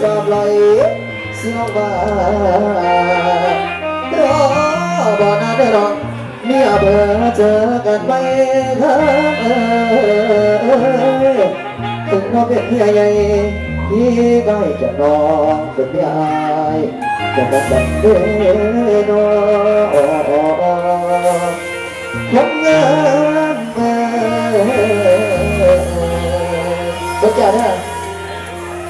สิน้องมารอบ่นานเด้อน้อเมียเบอเจอกันไมครับเอ้ยถึงน้องเป็นเมียใหญ่พี่ก็ให้จะนองเป็นเมียอายจะบอกแบบเด้อน้องทำงานเอ้ยก็จะได้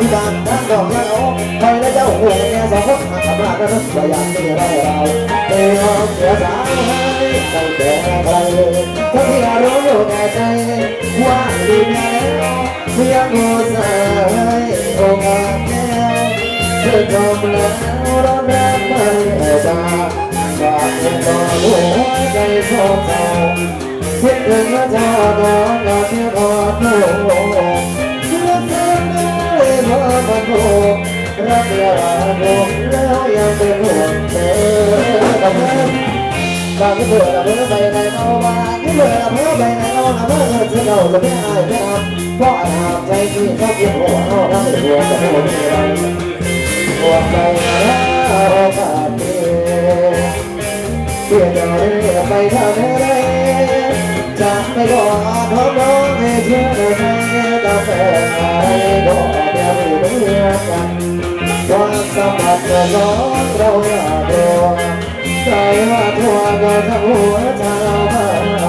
พิการทั้งดอกและโอ้คอยและเจ้าหัวแม่สองคนมาทำลายกันอย่าอยากจะได้เราเตียวเสียสายตั้งแต่ใครทั้งที่รู้อยู่แก่ใจว่าดีแน่แล้วเพียงโง่สายโอกาสแน่เธอทำแล้วรับรับไม่ได้ตาฝากเงินต่อหัวใจของเราคิดถึงเธอตอนเราเที่ยวพอดโลก รักเดียวรักโลกแล้วยังเป็นห่วงเธอกับเธอบางทีเบื่อเราเบื่อไปไหนเอาบางที่เบื่อเราเบื่อไปไหนเอาเราเบื่อเธอเราจะไม่อายไม่เอาเพราะอาบใจที่ชอบกินหัวเราทั้หัวกับหัวนี่เรหัวใจเราโอกาสดีเพื่อจะได้ไปทางไหนจะไม่รอทบร้องให้เร้องเราอย่าโดนใจว่าทั่วก็ทั้งหัวใจเราบ้า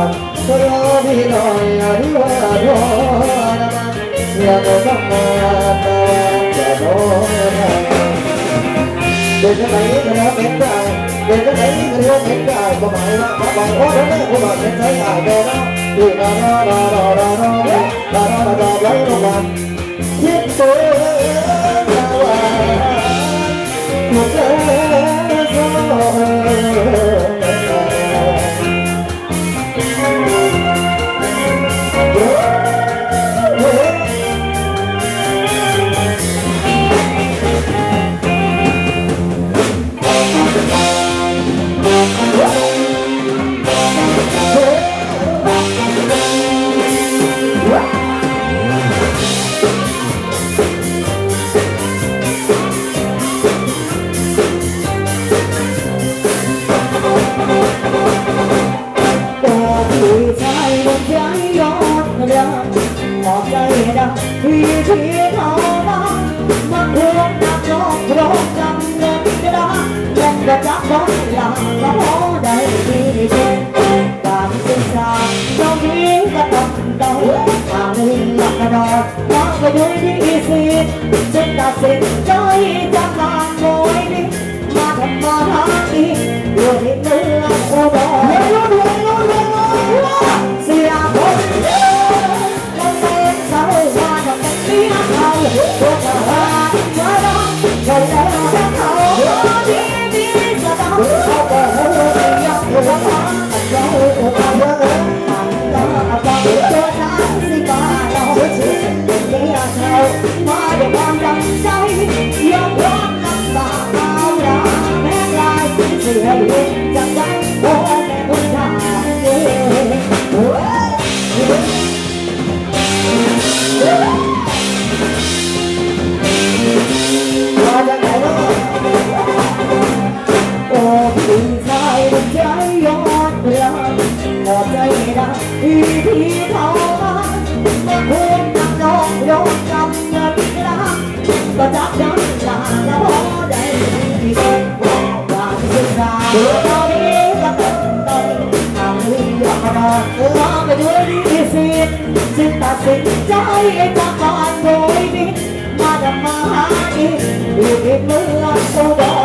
นก็รอพี่หน่อยอย่าที่ว่าโดนนะมันอย่าโดนต้องมาแต่อย่าโดนเดินจะไหนก็แล้วเป็นได้เดินจะไหนก็แล้วเป็นได้ก็หมายว่าพระบางโอ้ยแม่ผู้บาดเจ็บใจหายไปแล้วดีรอรอรอรอรอรอรอรอรอรอไว้ลงมาคิดตัวว่า How easy it? Is to take a sip ใจจากบ้านโดยนิดมาดำมาหาอีกอยู่ที่เมืองอุดร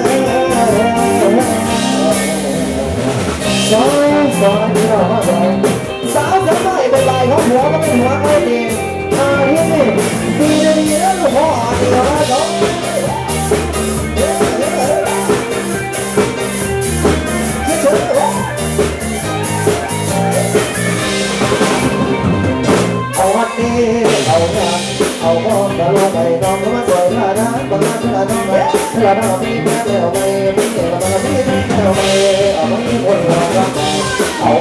นไปไหนไปไหนถึงที่จะเป็นคนตั้งหน้าภาษาเราตั้งบอกพี่ไม่มาดังเอ๊ะไปแล้วบางทีมาละไม่ตกไปแล้วบางทีมาละท้องสีไม่สมองที่อยู่หน้าไม่ยอมมาดังก็อย่าอย่าไปกันให้หมดเลยเป็นเท่านั้นเวลาเวลาใจเรา ว่าวิโรจน์เราพี่น้องกันเราสิ่งเธอพี่น้องกันเราเสียมักเกิดซอยซอยที่เรามาบ่อยสาวจะไม่ไปไปของหัวก็ไม่หัวไม่ดีอาเฮ้ยดีเลยดีแล้วลูกพ่อดีแล้วนะจ๊ะเอาวัดนี้เอางานเอาพ่อจะลงไปน้องก็มาสวยพระนะบางงานพระน้อ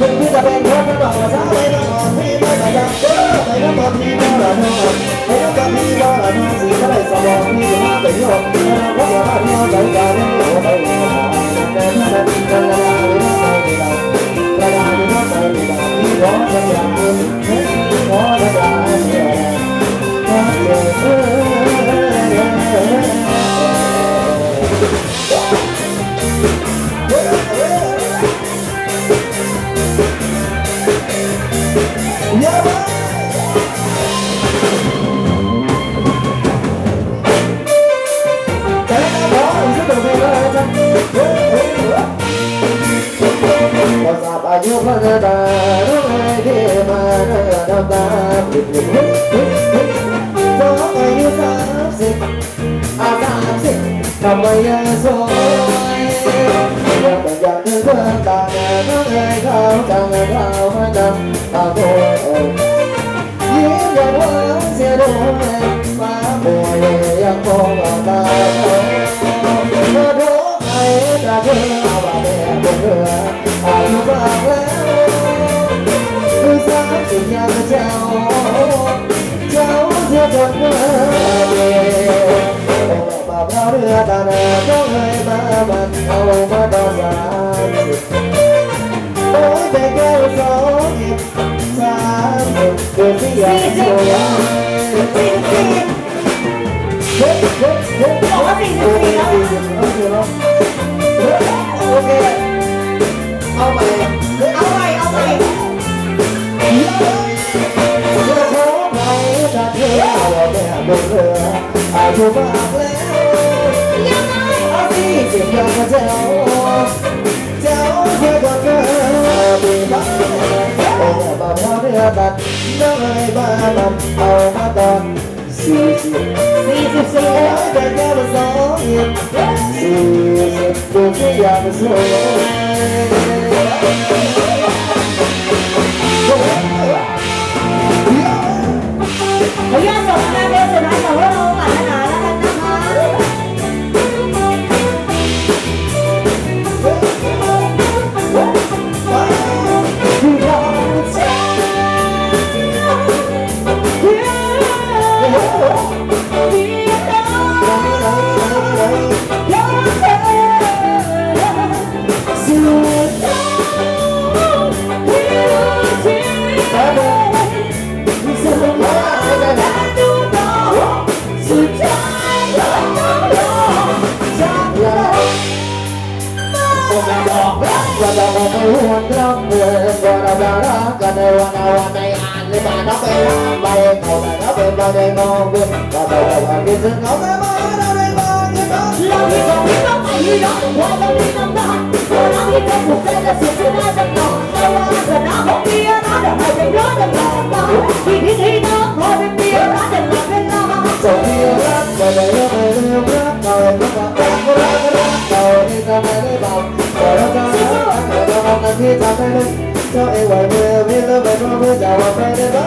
คุณพี่จะเป็นคนไม่บอกว่าสาวไม่ต้องอ่อนพี่ไม่มาจากเออไปแล้วตอนพี่ก็ละน้องไปแล้วตอนพี่ก็ละน้องสิก็ได้สมองพี่มาเป็นโยมแล้วก็อย่าพี่น้องใจกันไม่เอาไปแต่ถ้าเป็นกันละไม่ต้องไปเราละไม่ต้องไปเราพี่ขอจะอยากเป็นขอจะอยาก nhà chào cháu. Chưa thật bà bao đưa ta là người ba mặt hầu mà đau gian mỗi về kêu gió nhịp xa cười khi anh rồi Hãy subscribe cho kênh Ghiền Mì Gõ Để không bỏ lỡ những video hấp dẫn ถูกปากแล้วเอาสิเจ็บอย่าเจ้าเจ้าเพื่อบอกเธอไปบ้ด้โอ้บ้าบ้าเรียอบัดน้องไอ้บ้าบัดเอามาตัดสี่สิบสี่สิบสองแต่แค่มาสองสี่สิบดูที่อยากสวย đau đây mong quên và cầu cầu hàng kia sương ngóng em mơ đau đây mong quên đó lòng như không biết đâu phải như đó qua tâm đi tâm đó cô nói như thế cuộc đời là sự chưa đã từng có đâu là giờ đã không biết nó đã phải bên đó đừng lo tâm đó vì thế thì nó thôi bên kia đã đừng lo bên lo rồi đi lắm rồi đây lắm rồi đây lắm rồi đây lắm rồi đây lắm rồi đi ra đây đi vào rồi đó ra rồi đó ra là khi ta đây đây cho em quay về biết đâu về cho biết chào và về đây đó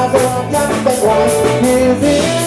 I don't have to